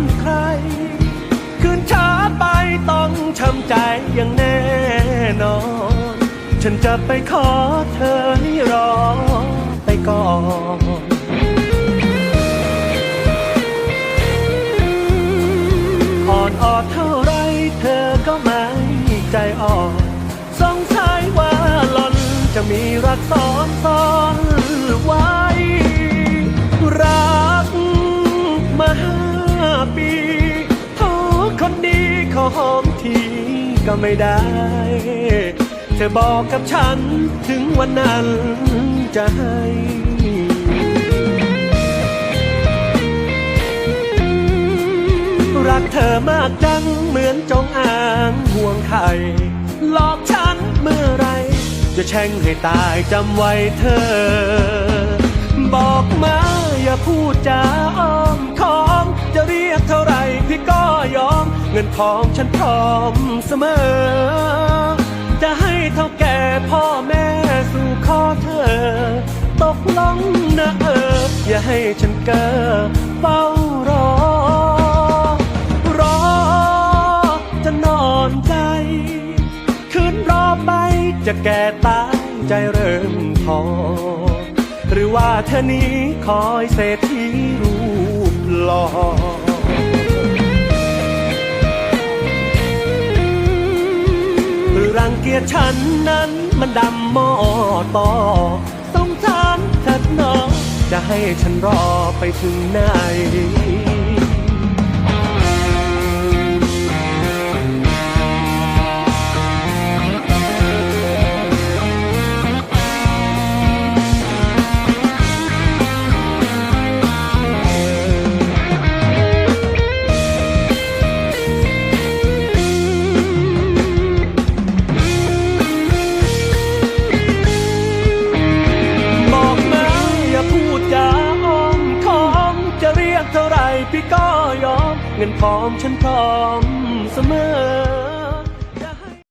นใคร คืนช้าไปต้องช้ำใจอย่างแน่นอน ฉันจะไปขอเธอนี่รอไปก่อนอ่อนออดเท่าไรเธอก็ไม่ใจอ่อน สงสัยว่าหล่อนจะมีรักซ้อ หอมทีก็ไม่ได้ เธอบอกกับฉันถึงวันนั้นจะให้รักเธอมากจังเหมือนจงอางห่วงไข่หลอกฉันเมื่อไร จะแช่งให้ตายจำไว้เธอ บอกมาอย่าพูดจาอ้อมค้อม มเงินทองฉันพร้อมเสมอ จะให้เท่าแก่พ่อแม่สู่ขอเธอ ตกลงนะเออ อย่าให้ฉันเกิดเฝ้ารอ รอจะนอนใจ คืนรอไปจะแก่ตายใจเริ่มทอหรือว่าเธอนี้คอยเศรษฐีรูปหล่อ ยฉันนั้นมันดำหม้อต่อสงสารเถิดน้อจะให้ฉันรอไปถึงไหน เงินพร้อมฉันพร้อมเสมอ